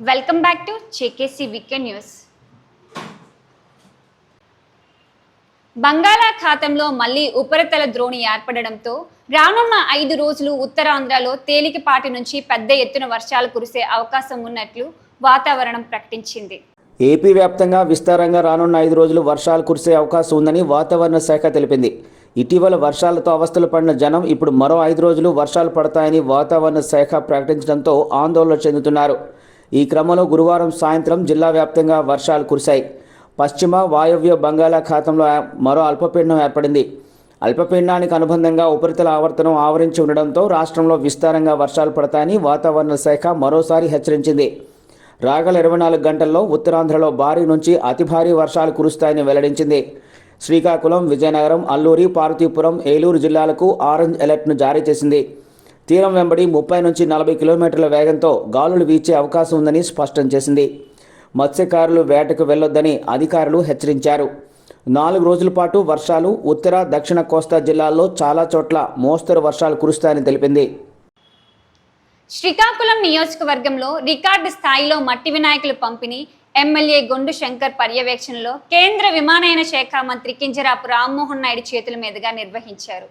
Welcome back to JKC weekend news బంగాళాఖాతంలో మళ్ళీ ఉపరితల ద్రోణి ఏర్పడడంతో రానున్న ఐదు రోజులు ఉత్తరాంధ్రలో తేలికపాటి నుంచి పెద్ద ఎత్తున వర్షాలు కురిసే అవకాశం ఉన్నట్లు వాతావరణం ప్రకటించింది. ఏపీ వ్యాప్తంగా విస్తారంగా రానున్న ఐదు రోజులు వర్షాలు కురిసే అవకాశం ఉందని వాతావరణ శాఖ తెలిపింది. ఇటీవల వర్షాలతో అవస్థలు పడిన జనం ఇప్పుడు మరో ఐదు రోజులు వర్షాలు పడతాయని వాతావరణ శాఖ ప్రకటించడంతో ఆందోళన చెందుతున్నారు. ఈ క్రమంలో గురువారం సాయంత్రం జిల్లా వ్యాప్తంగా వర్షాలు కురిశాయి. పశ్చిమ వాయవ్య బంగాళాఖాతంలో మరో అల్పపీడనం ఏర్పడింది. అల్పపీడనానికి అనుబంధంగా ఉపరితల ఆవర్తనం ఆవరించి ఉండడంతో రాష్ట్రంలో విస్తారంగా వర్షాలు పడతాయని వాతావరణ శాఖ మరోసారి హెచ్చరించింది. రాగల ఇరవై నాలుగు గంటల్లో ఉత్తరాంధ్రలో భారీ నుంచి అతి భారీ వర్షాలు కురుస్తాయని వెల్లడించింది. శ్రీకాకుళం విజయనగరం అల్లూరి పార్వతీపురం ఏలూరు జిల్లాలకు ఆరెంజ్ అలర్ట్ను జారీ చేసింది. తీరం వెంబడి ముప్పై నుంచి నలభై కిలోమీటర్ల వేగంతో గాలులు వీచే అవకాశం ఉందని స్పష్టం చేసింది. మత్స్యకారులు వేటకు వెళ్ళొద్దని అధికారులు హెచ్చరించారు. నాలుగు రోజుల పాటు వర్షాలు ఉత్తర దక్షిణ కోస్తా జిల్లాల్లో చాలా చోట్ల మోస్తరు వర్షాలు కురుస్తాయని తెలిపింది. శ్రీకాకుళం నియోజకవర్గంలో రికార్డు స్థాయిలో మట్టి వినాయకుల పంపిణీ ఎమ్మెల్యే గొండు శంకర్ పర్యవేక్షణలో కేంద్ర విమానయాన శాఖ మంత్రి కింజరాపు రామ్మోహన్ నాయుడు చేతుల మీదుగా నిర్వహించారు.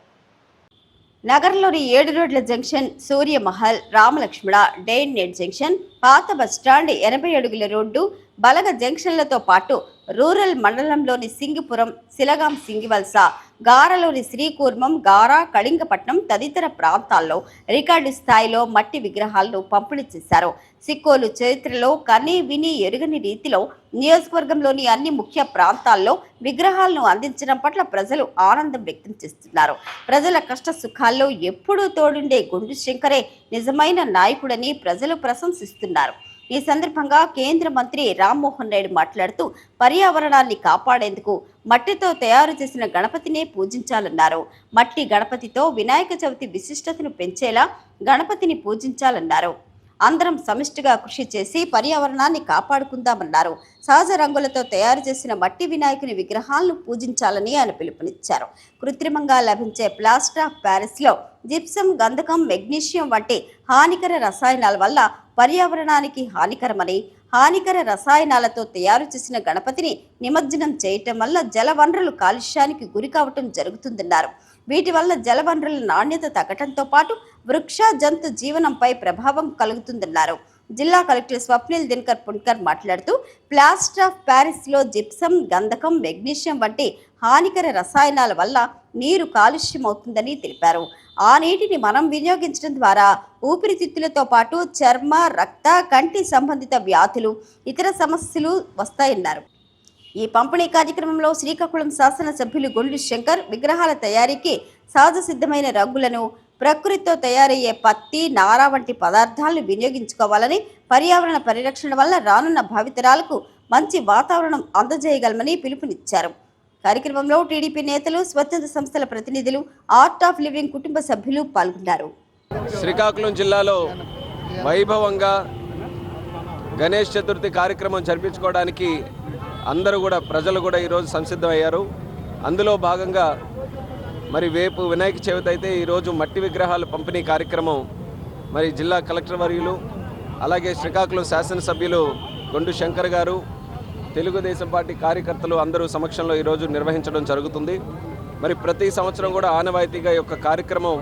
నగరంలోని ఏడు రోడ్ల జంక్షన్ సూర్యమహల్ రామలక్ష్మణ డే నెట్ జంక్షన్ పాత బస్టాండ్ ఎనభై అడుగుల రోడ్డు బలగ జంక్షన్లతో పాటు రూరల్ మండలంలోని సింగిపురం సిలగాం సింగివల్స గారలోని శ్రీకూర్మం గారా కళింగపట్నం తదితర ప్రాంతాల్లో రికార్డు స్థాయిలో మట్టి విగ్రహాలను పంపిణీ చేశారు. సిక్కోలు చరిత్రలో కనీ విని ఎరుగని రీతిలో నియోజకవర్గంలోని అన్ని ముఖ్య ప్రాంతాల్లో విగ్రహాలను అందించడం పట్ల ప్రజలు ఆనందం వ్యక్తం చేస్తున్నారు. ప్రజల కష్ట సుఖాల్లో ఎప్పుడూ తోడుండే గుండు శంకరే నిజమైన నాయకుడని ప్రజలు ప్రశంసిస్తున్నారు. ఈ సందర్భంగా కేంద్ర మంత్రి రామ్మోహన్ రెడ్డి మాట్లాడుతూ పర్యావరణాన్ని కాపాడేందుకు మట్టితో తయారు చేసిన గణపతినే పూజించాలన్నారు. మట్టి గణపతితో వినాయక చవితి విశిష్టతను పెంచేలా గణపతిని పూజించాలన్నారు. అందరం సమిష్టిగా కృషి చేసి పర్యావరణాన్ని కాపాడుకుందామన్నారు. సహజ రంగులతో తయారు చేసిన మట్టి వినాయకుని విగ్రహాలను పూజించాలని ఆయన పిలుపునిచ్చారు. కృత్రిమంగా లభించే ప్లాస్టర్ ఆఫ్ ప్యారిస్లో జిప్సం గంధకం మెగ్నీషియం వంటి హానికర రసాయనాల వల్ల పర్యావరణానికి హానికరమని హానికర రసాయనాలతో తయారు చేసిన గణపతిని నిమజ్జనం చేయటం వల్ల జల వనరులు కాలుష్యానికి గురి కావటం జరుగుతుందన్నారు. వీటి వల్ల జలవనరుల నాణ్యత తగ్గటంతో పాటు వృక్ష జంతు జీవనంపై ప్రభావం కలుగుతుందన్నారు. జిల్లా కలెక్టర్ స్వప్నిల్ దినకర్ పుణ్కర్ మాట్లాడుతూ ప్లాస్టర్ ఆఫ్ ప్యారిస్లో జిప్సం గంధకం మెగ్నీషియం వంటి హానికర రసాయనాల వల్ల నీరు కాలుష్యం అవుతుందని తెలిపారు. ఆ నీటిని మనం వినియోగించడం ద్వారా ఊపిరితిత్తులతో పాటు చర్మ రక్త కంటి సంబంధిత వ్యాధులు ఇతర సమస్యలు వస్తాయన్నారు. ఈ పంపిణీ కార్యక్రమంలో శ్రీకాకుళం శాసనసభ్యులు గొల్లు శంకర్ విగ్రహాల తయారీకి సహజ సిద్ధమైన రంగులను ప్రకృతితో తయారయ్యే పత్తి నార వంటి పదార్థాలను వినియోగించుకోవాలని పర్యావరణ పరిరక్షణ వల్ల రానున్న భావితరాలకు మంచి వాతావరణం అందజేయగలమని పిలుపునిచ్చారు. కార్యక్రమంలో టీడీపీ నేతలు స్వచ్ఛంద సంస్థల ప్రతినిధులు ఆర్ట్ ఆఫ్ లివింగ్ కుటుంబ సభ్యులు పాల్గొన్నారు. శ్రీకాకుళం జిల్లాలో వైభవంగా గణేష్ చతుర్థి కార్యక్రమం జరిపించుకోవడానికి అందరూ కూడా ప్రజలు కూడా ఈరోజు సంసిద్ధమయ్యారు. అందులో భాగంగా మరి రేపు వినాయక చవితి అయితే ఈరోజు మట్టి విగ్రహాలు పంపిణీ కార్యక్రమం మరి జిల్లా కలెక్టర్ వర్యులు అలాగే శ్రీకాకుళం శాసనసభ్యులు గొండు శంకర్ గారు తెలుగుదేశం పార్టీ కార్యకర్తలు అందరూ సమక్షంలో ఈరోజు నిర్వహించడం జరుగుతుంది. మరి ప్రతి సంవత్సరం కూడా ఆనవాయితీగా ఈ యొక్క కార్యక్రమం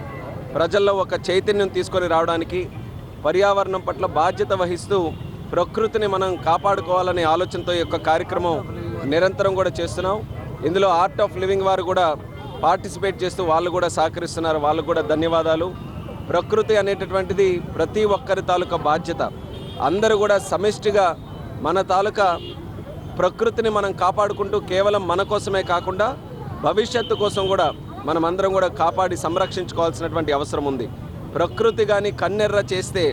ప్రజల్లో ఒక చైతన్యం తీసుకొని రావడానికి పర్యావరణం పట్ల బాధ్యత వహిస్తూ ప్రకృతిని మనం కాపాడుకోవాలనే ఆలోచనతో యొక్క కార్యక్రమం నిరంతరం కూడా చేస్తున్నాం. ఇందులో ఆర్ట్ ఆఫ్ లివింగ్ వారు కూడా పార్టిసిపేట్ చేస్తూ వాళ్ళు కూడా సహకరిస్తున్నారు. వాళ్ళకు కూడా ధన్యవాదాలు. ప్రకృతి అనేటటువంటిది ప్రతి ఒక్కరి తాలూకా బాధ్యత. అందరూ కూడా సమిష్టిగా మన తాలూకా ప్రకృతిని మనం కాపాడుకుంటూ కేవలం మన కోసమే కాకుండా భవిష్యత్తు కోసం కూడా మనం అందరం కూడా కాపాడి సంరక్షించుకోవాల్సినటువంటి అవసరం ఉంది. ప్రకృతి కానీ కన్నెర్ర చేస్తే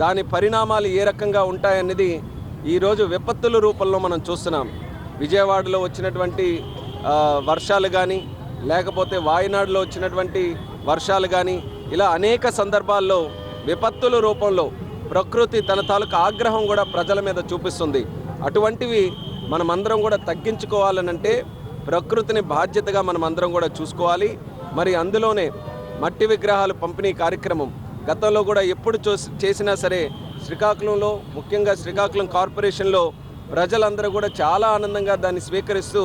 దాని పరిణామాలు ఏ రకంగా ఉంటాయన్నది ఈరోజు విపత్తుల రూపంలో మనం చూస్తున్నాం. విజయవాడలో వచ్చినటువంటి వర్షాలు కానీ లేకపోతే వాయనాడులో వచ్చినటువంటి వర్షాలు కానీ ఇలా అనేక సందర్భాల్లో విపత్తుల రూపంలో ప్రకృతి తన తాలూకా ఆగ్రహం కూడా ప్రజల మీద చూపిస్తుంది. అటువంటివి మనమందరం కూడా తగ్గించుకోవాలనంటే ప్రకృతిని బాధ్యతగా మనం అందరం కూడా చూసుకోవాలి. మరి అందులోనే మట్టి విగ్రహాలు పంపిణీ కార్యక్రమం గతంలో కూడా ఎప్పుడు చూసి చేసినా సరే శ్రీకాకుళంలో ముఖ్యంగా శ్రీకాకుళం కార్పొరేషన్లో ప్రజలందరూ కూడా చాలా ఆనందంగా దాన్ని స్వీకరిస్తూ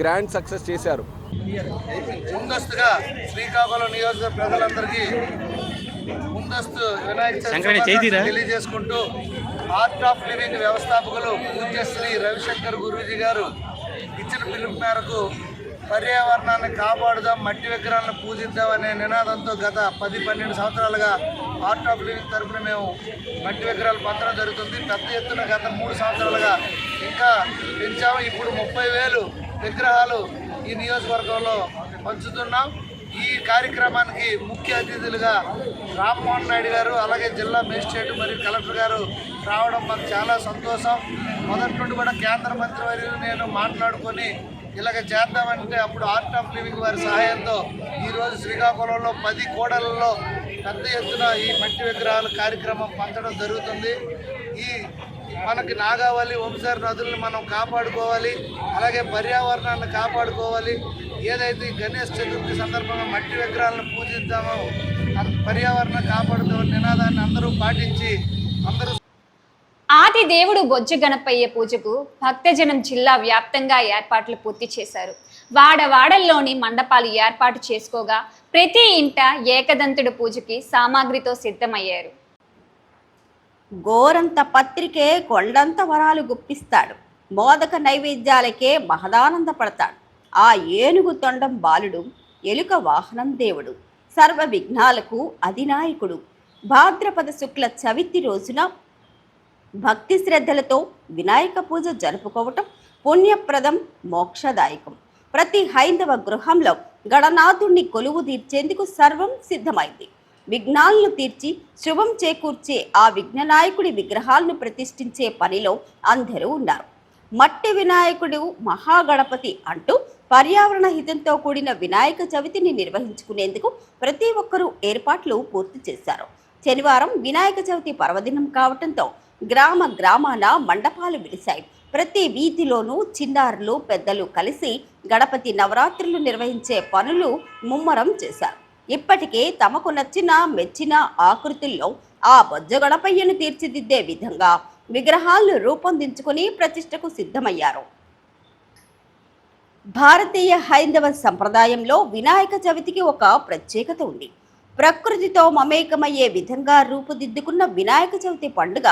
గ్రాండ్ సక్సెస్ చేశారు. ముందస్తుగా శ్రీకాకుళం నియోజక ప్రజలందరికీ ముందస్తు వినాయక తెలియజేసుకుంటూ ఆర్ట్ ఆఫ్ లివింగ్ వ్యవస్థాపకులు పూజ్యశ్రీ రవిశంకర్ గురూజీ గారు ఇచ్చిన పిలుపు మేరకు పర్యావరణాన్ని కాపాడుదాం మట్టి విగ్రహాలను పూజిద్దాం అనే నినాదంతో గత పది పన్నెండు సంవత్సరాలుగా ఆర్ట్ ఆఫ్ లివింగ్ తరపున మేము మట్టి విగ్రహాలు పంచడం జరుగుతుంది. పెద్ద ఎత్తున గత మూడు సంవత్సరాలుగా ఇంకా పెంచాము. ఇప్పుడు ముప్పై వేలు విగ్రహాలు ఈ నియోజకవర్గంలో పంచుతున్నాం. ఈ కార్యక్రమానికి ముఖ్య అతిథులుగా రామ్మోహన్ నాయుడు గారు అలాగే జిల్లా మేజిస్ట్రేట్ మరియు కలెక్టర్ గారు రావడం మాకు చాలా సంతోషం. మొదటి నుండి కూడా కేంద్ర మంత్రి వారు నేను మాట్లాడుకొని ఇలాగ చేద్దామంటే అప్పుడు ఆర్ట్ ఆఫ్ లివింగ్ వారి సహాయంతో ఈరోజు శ్రీకాకుళంలో పది కోడలలో పెద్ద ఎత్తున ఈ మట్టి విగ్రహాల కార్యక్రమం పంచడం జరుగుతుంది. ఈ మనకి నాగావళి వంశారి నదులను మనం కాపాడుకోవాలి. అలాగే పర్యావరణాన్ని కాపాడుకోవాలి. ఏదైతే గణేష్ చతుర్థి సందర్భంగా మట్టి విగ్రహాలను పూజిద్దామో పర్యావరణం కాపాడుతామని నినాదాన్ని అందరూ పాటించి అందరూ ఆది దేవుడు బొజ్జ గణపయ్య పూజకు భక్తజనం జిల్లా వ్యాప్తంగా ఏర్పాట్లు పూర్తి చేశారు. వాడవాడల్లోని మండపాలు ఏర్పాటు చేసుకోగా ప్రతి ఇంట ఏకదంతుడు పూజకి సామాగ్రితో సిద్ధమయ్యారు. గోరంత పత్రికే కొండంత వరాలు గుప్పిస్తాడు. మోదక నైవేద్యాలకే మహదానంద పడతాడు. ఆ ఏనుగు తొండం బాలుడు ఎలుక వాహనం దేవుడు సర్వ విఘ్నాలకు అధినాయకుడు. భాద్రపద శుక్ల చవితి రోజున భక్తి శ్రద్ధలతో వినాయక పూజ జరుపుకోవటం పుణ్యప్రదం మోక్షదాయకం. ప్రతి హైందవ గృహంలో గణనాథుణ్ణి కొలువు తీర్చేందుకు సర్వం సిద్ధమైంది. విఘ్నాలను తీర్చి శుభం చేకూర్చే ఆ విఘ్ననాయకుడి విగ్రహాలను ప్రతిష్ఠించే పనిలో అందరూ ఉన్నారు. మట్టి వినాయకుడు మహాగణపతి అంటూ పర్యావరణ హితంతో కూడిన వినాయక చవితిని నిర్వహించుకునేందుకు ప్రతి ఒక్కరూ ఏర్పాట్లు పూర్తి చేశారు. శనివారం వినాయక చవితి పర్వదినం కావటంతో గ్రామ గ్రామాన మండపాలు విడిశాయి. ప్రతి వీధిలోనూ చిన్నారులు పెద్దలు కలిసి గణపతి నవరాత్రులు నిర్వహించే పనులు ముమ్మరం చేశారు. ఇప్పటికే తమకు నచ్చిన మెచ్చిన ఆకృతుల్లో ఆ బొజ్జ గణపయ్యను తీర్చిదిద్దే విధంగా విగ్రహాలను రూపొందించుకుని ప్రతిష్టకు సిద్ధమయ్యారు. భారతీయ హైందవ సంప్రదాయంలో వినాయక చవితికి ఒక ప్రత్యేకత ఉంది. ప్రకృతితో మమేకమయ్యే విధంగా రూపుదిద్దుకున్న వినాయక చవితి పండుగ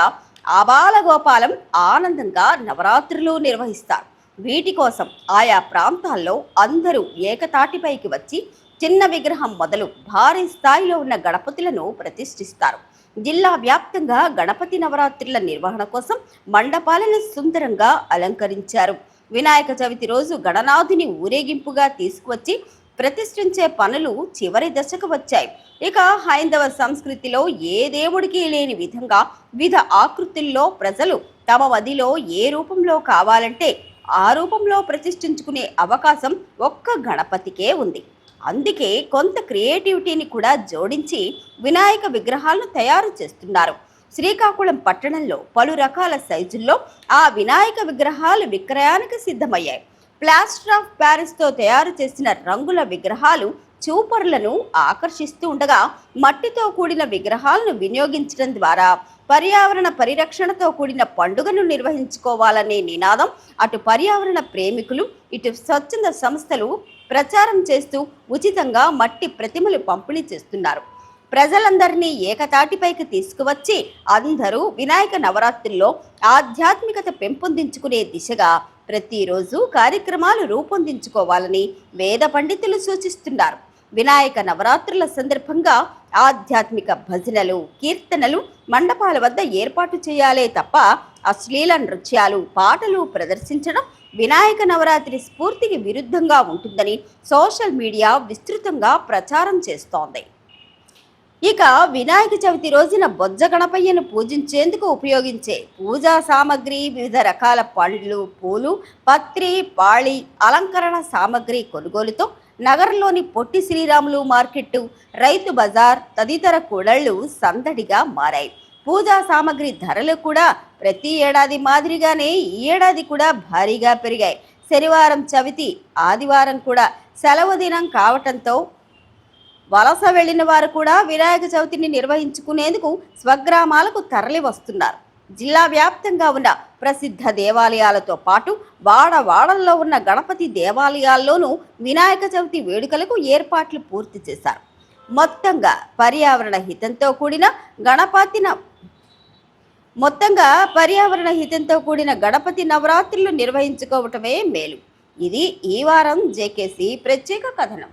ఆబాలగోపాలం ఆనందంగా నవరాత్రులు నిర్వహిస్తారు. వీటి కోసం ఆయా ప్రాంతాల్లో అందరూ ఏకతాటిపైకి వచ్చి చిన్న విగ్రహం మొదలు భారీ స్థాయిలో ఉన్న గణపతులను ప్రతిష్ఠిస్తారు. జిల్లా వ్యాప్తంగా గణపతి నవరాత్రుల నిర్వహణ కోసం మండపాలను సుందరంగా అలంకరించారు. వినాయక చవితి రోజు గణనాథుని ఊరేగింపుగా తీసుకువచ్చి ప్రతిష్ఠించే పనులు చివరి దశకు వచ్చాయి. ఇక హైందవ సంస్కృతిలో ఏ దేవుడికి లేని విధంగా వివిధ ఆకృతుల్లో ప్రజలు తమ వదిలో ఏ రూపంలో కావాలంటే ఆ రూపంలో ప్రతిష్ఠించుకునే అవకాశం ఒక్క గణపతికే ఉంది. అందుకే కొంత క్రియేటివిటీని కూడా జోడించి వినాయక విగ్రహాలను తయారు చేస్తున్నారు. శ్రీకాకుళం పట్టణంలో పలు రకాల సైజుల్లో ఆ వినాయక విగ్రహాలు విక్రయానికి సిద్ధమయ్యాయి. ప్లాస్టర్ ఆఫ్ ప్యారిస్తో తయారు చేసిన రంగుల విగ్రహాలు చూపరులను ఆకర్షిస్తూ ఉండగా మట్టితో కూడిన విగ్రహాలను వినియోగించడం ద్వారా పర్యావరణ పరిరక్షణతో కూడిన పండుగను నిర్వహించుకోవాలనే నినాదం అటు పర్యావరణ ప్రేమికులు ఇటు స్వచ్ఛంద సంస్థలు ప్రచారం చేస్తూ ఉచితంగా మట్టి ప్రతిమలు పంపిణీ చేస్తున్నారు. ప్రజలందరినీ ఏకతాటిపైకి తీసుకువచ్చి అందరూ వినాయక నవరాత్రుల్లో ఆధ్యాత్మికత పెంపొందించుకునే దిశగా ప్రతిరోజు కార్యక్రమాలు రూపొందించుకోవాలని వేద పండితులు సూచిస్తున్నారు. వినాయక నవరాత్రుల సందర్భంగా ఆధ్యాత్మిక భజనలు కీర్తనలు మండపాల వద్ద ఏర్పాటు చేయాలే తప్ప అశ్లీల నృత్యాలు పాటలు ప్రదర్శించడం వినాయక నవరాత్రి స్ఫూర్తికి విరుద్ధంగా ఉంటుందని సోషల్ మీడియా విస్తృతంగా ప్రచారం చేస్తోంది. ఇక వినాయక చవితి రోజున బొజ్జ గణపయ్యను పూజించేందుకు ఉపయోగించే పూజా సామాగ్రి వివిధ రకాల పండ్లు పూలు పత్రి పాళి అలంకరణ సామాగ్రి కొనుగోలుతో నగరంలోని పొట్టి శ్రీరాములు మార్కెట్టు రైతు బజార్ తదితర కూడళ్ళు సందడిగా మారాయి. పూజా సామాగ్రి ధరలు కూడా ప్రతి ఏడాది మాదిరిగానే ఈ ఏడాది కూడా భారీగా పెరిగాయి. శనివారం చవితి ఆదివారం కూడా సెలవు దినం కావటంతో వలస వెళ్ళిన వారు కూడా వినాయక చవితిని నిర్వహించుకునేందుకు స్వగ్రామాలకు తరలి వస్తున్నారు. జిల్లా వ్యాప్తంగా ఉన్న ప్రసిద్ధ దేవాలయాలతో పాటు వాడవాడల్లో ఉన్న గణపతి దేవాలయాల్లోనూ వినాయక చవితి వేడుకలకు ఏర్పాట్లు పూర్తి చేశారు. మొత్తంగా పర్యావరణ హితంతో కూడిన గణపతిన మొత్తంగా పర్యావరణ హితంతో కూడిన గణపతి నవరాత్రులు నిర్వహించుకోవటమే మేలు. ఇది ఈ వారం జేకేసి ప్రత్యేక కథనం.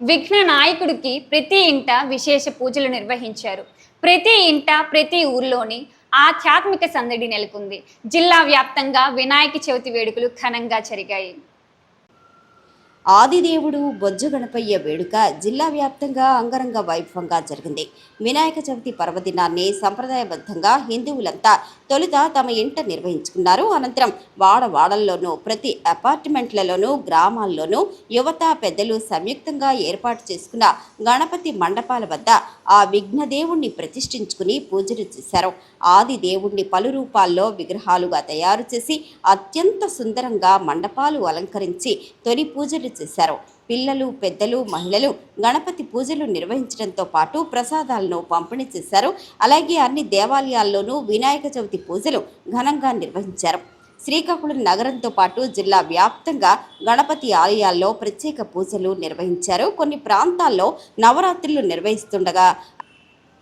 విఘ్న నాయకుడికి ప్రతి ఇంట విశేష పూజలు నిర్వహించారు. ప్రతి ఇంట ప్రతి ఊర్లోని ఆధ్యాత్మిక సందడి నెలకొంది. జిల్లా వ్యాప్తంగా వినాయక చవితి వేడుకలు ఘనంగా జరిగాయి. ఆదిదేవుడు బొజ్జు గణపయ్య వేడుక జిల్లా వ్యాప్తంగా అంగరంగ వైభవంగా జరిగింది. వినాయక చవితి పర్వదినాన్ని సంప్రదాయబద్ధంగా హిందువులంతా తొలుత తమ ఇంట నిర్వహించుకున్నారు. అనంతరం వాడవాడల్లోనూ ప్రతి అపార్ట్మెంట్లలోనూ గ్రామాల్లోనూ యువత పెద్దలు సంయుక్తంగా ఏర్పాటు చేసుకున్న గణపతి మండపాల వద్ద ఆ విఘ్నదేవుణ్ణి ప్రతిష్ఠించుకుని పూజలు చేశారు. ఆది దేవుణ్ణి పలు రూపాల్లో విగ్రహాలుగా తయారు చేసి అత్యంత సుందరంగా మండపాలు అలంకరించి తొలి పూజలు చేశారు. పిల్లలు పెద్దలు మహిళలు గణపతి పూజలు నిర్వహించడంతో పాటు ప్రసాదాలను పంపిణీ చేశారు. అలాగే అన్ని దేవాలయాల్లోనూ వినాయక చవితి పూజలు ఘనంగా నిర్వహించారు. శ్రీకాకుళం నగరంతో పాటు జిల్లా వ్యాప్తంగా గణపతి ఆలయాల్లో ప్రత్యేక పూజలు నిర్వహించారు. కొన్ని ప్రాంతాల్లో నవరాత్రులు నిర్వహిస్తుండగా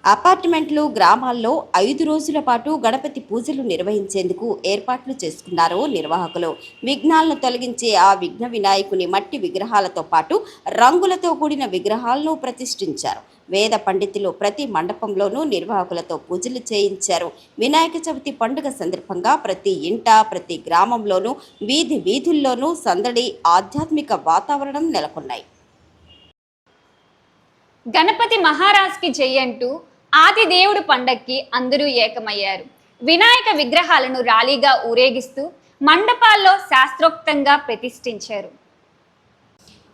అపార్ట్మెంట్లు గ్రామాల్లో ఐదు రోజుల పాటు గణపతి పూజలు నిర్వహించేందుకు ఏర్పాట్లు చేసుకున్నారు నిర్వాహకులు. విఘ్నాలను తొలగించే ఆ విఘ్న వినాయకుని మట్టి విగ్రహాలతో పాటు రంగులతో కూడిన విగ్రహాలను ప్రతిష్ఠించారు. వేద పండితులు ప్రతి మండపంలోనూ నిర్వాహకులతో పూజలు చేయించారు. వినాయక చవితి పండుగ సందర్భంగా ప్రతి ఇంట ప్రతి గ్రామంలోనూ వీధి వీధుల్లోనూ సందడి ఆధ్యాత్మిక వాతావరణం నెలకొన్నాయి. గణపతి మహారాజ్కి జయంటూ ఆది దేవుడు పండక్కి అందరూ ఏకమయ్యారు. వినాయక విగ్రహాలను ర్యాలీగా ఊరేగిస్తూ మండపాల్లో శాస్త్రోక్తంగా ప్రతిష్ఠించారు.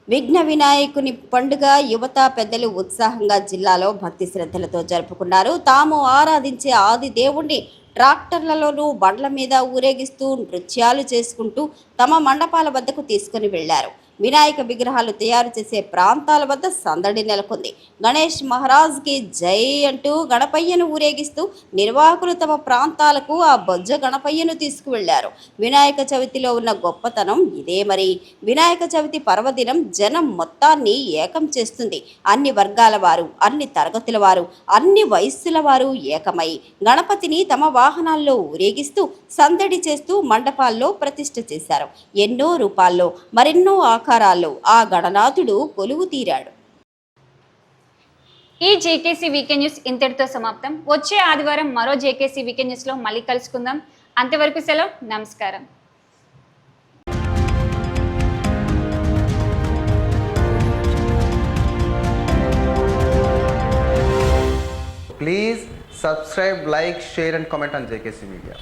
విఘ్న వినాయకుని పండుగ యువత పెద్దలు ఉత్సాహంగా జిల్లాలో భక్తి శ్రద్ధలతో జరుపుకున్నారు. తాము ఆరాధించే ఆది దేవుణ్ణి ట్రాక్టర్లలోనూ బండ్ల మీద ఊరేగిస్తూ నృత్యాలు చేసుకుంటూ తమ మండపాల వద్దకు తీసుకుని వెళ్ళారు వినాయక విగ్రహాలు తయారు చేసే ప్రాంతాల వద్ద సందడి నెలకొంది. గణేష్ మహారాజ్కి జై అంటూ గణపయ్యను ఊరేగిస్తూ నిర్వాహకులు తమ ప్రాంతాలకు ఆ బొజ్జ గణపయ్యను తీసుకువెళ్ళారు. వినాయక చవితిలో ఉన్న గొప్పతనం ఇదే మరి. వినాయక చవితి పర్వదినం జనం మొత్తాన్ని ఏకం చేస్తుంది. అన్ని వర్గాల వారు అన్ని తరగతుల వారు అన్ని వయస్సుల వారు ఏకమై గణపతిని తమ వాహనాల్లో ఊరేగిస్తూ సందడి చేస్తూ మండపాల్లో ప్రతిష్ఠ చేశారు. ఎన్నో రూపాల్లో మరెన్నో ఆకారాల్లో ఆ గణనాథుడు కొలువు తీరాడు. ఈ జేకేసీ వీకెండ్ న్యూస్ ఇంతటితో సమాప్తం. వచ్చే ఆదివారం మరో జేకేసీ వీకెండ్ న్యూస్లో మళ్ళీ కలుసుకుందాం. అంతవరకు సెలవు నమస్కారం. Please subscribe, like, share, and comment on JKC Media.